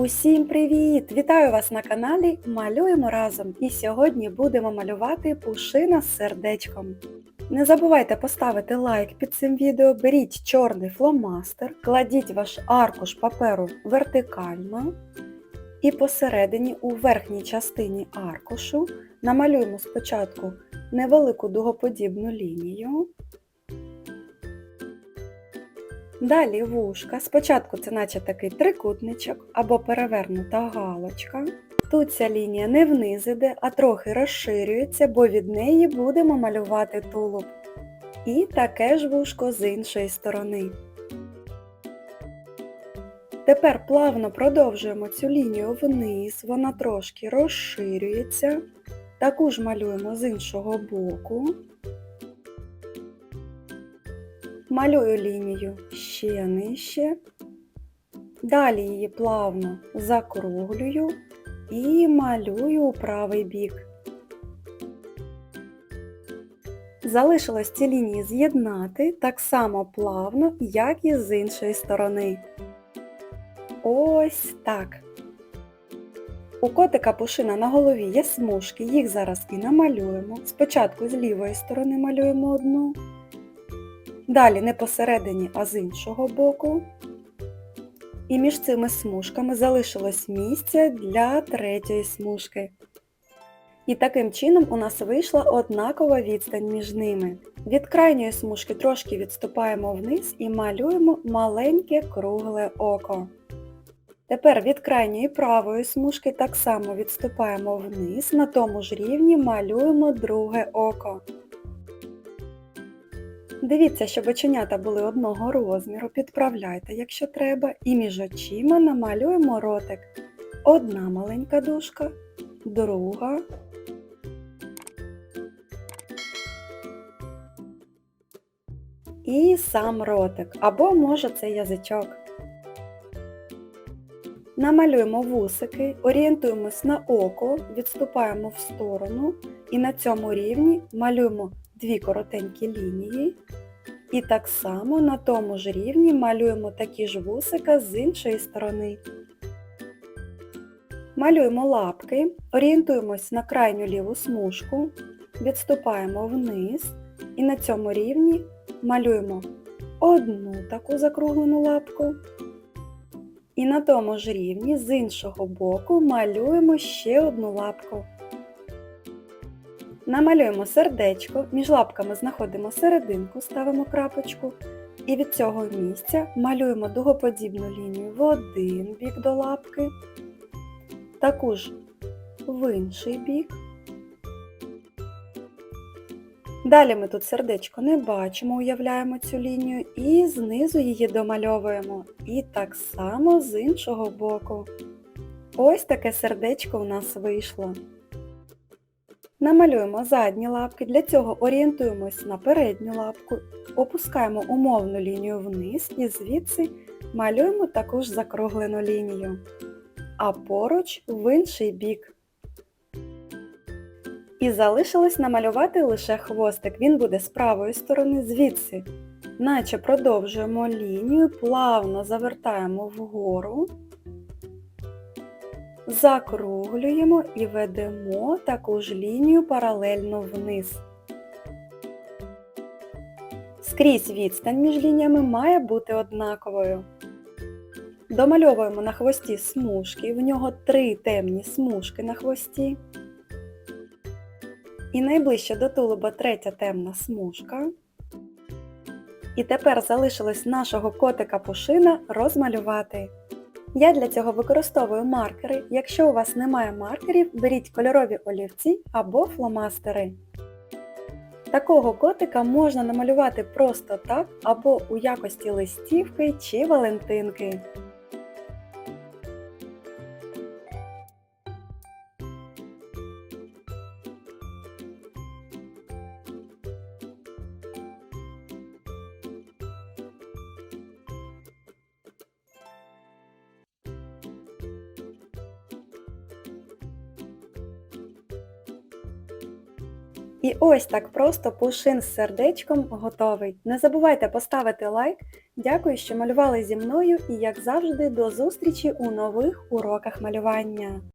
Усім привіт! Вітаю вас на каналі Малюємо разом! І сьогодні будемо малювати пушина з сердечком. Не забувайте поставити лайк під цим відео, беріть чорний фломастер, кладіть ваш аркуш паперу вертикально і посередині у верхній частині аркушу намалюємо спочатку невелику дугоподібну лінію. Далі вушка. Спочатку це наче такий трикутничок або перевернута галочка. Тут ця лінія не вниз іде, а трохи розширюється, бо від неї будемо малювати тулуб. І таке ж вушко з іншої сторони. Тепер плавно продовжуємо цю лінію вниз, вона трошки розширюється. Таку ж малюємо з іншого боку. Малюю лінію ще нижче. Далі її плавно закруглюю і малюю у правий бік. Залишилось ці лінії з'єднати так само плавно, як і з іншої сторони. Ось так. У котика пушина на голові є смужки, їх зараз і намалюємо. Спочатку з лівої сторони малюємо одну. Далі не посередині, а з іншого боку. І між цими смужками залишилось місце для третьої смужки. І таким чином у нас вийшла однакова відстань між ними. Від крайньої смужки трошки відступаємо вниз і малюємо маленьке кругле око. Тепер від крайньої правої смужки так само відступаємо вниз, на тому ж рівні малюємо друге око. Дивіться, щоб оченята були одного розміру, підправляйте, якщо треба, і між очима намалюємо ротик. Одна маленька дужка, друга. І сам ротик, або може це язичок. Намалюємо вусики, орієнтуємось на око, відступаємо в сторону і на цьому рівні малюємо дві коротенькі лінії. І так само на тому ж рівні малюємо такі ж вусика з іншої сторони. Малюємо лапки, орієнтуємось на крайню ліву смужку, відступаємо вниз і на цьому рівні малюємо одну таку закруглену лапку. І на тому ж рівні з іншого боку малюємо ще одну лапку. Намалюємо сердечко, між лапками знаходимо серединку, ставимо крапочку. І від цього місця малюємо дугоподібну лінію в один бік до лапки, таку ж в інший бік. Далі ми тут сердечко не бачимо, уявляємо цю лінію і знизу її домальовуємо. І так само з іншого боку. Ось таке сердечко у нас вийшло. Намалюємо задні лапки, для цього орієнтуємось на передню лапку, опускаємо умовну лінію вниз і звідси малюємо таку ж закруглену лінію, а поруч в інший бік. І залишилось намалювати лише хвостик, він буде з правої сторони звідси. Наче продовжуємо лінію, плавно завертаємо вгору, закруглюємо і ведемо таку ж лінію паралельно вниз. Скрізь відстань між лініями має бути однаковою. Домальовуємо на хвості смужки, в нього три темні смужки на хвості. І найближче до тулуба третя темна смужка. І тепер залишилось нашого котика пушина розмалювати. Я для цього використовую маркери. Якщо у вас немає маркерів, беріть кольорові олівці або фломастери. Такого котика можна намалювати просто так або у якості листівки чи валентинки. І ось так просто пушин з сердечком готовий. Не забувайте поставити лайк, Дякую, що малювали зі мною і, як завжди, до зустрічі у нових уроках малювання.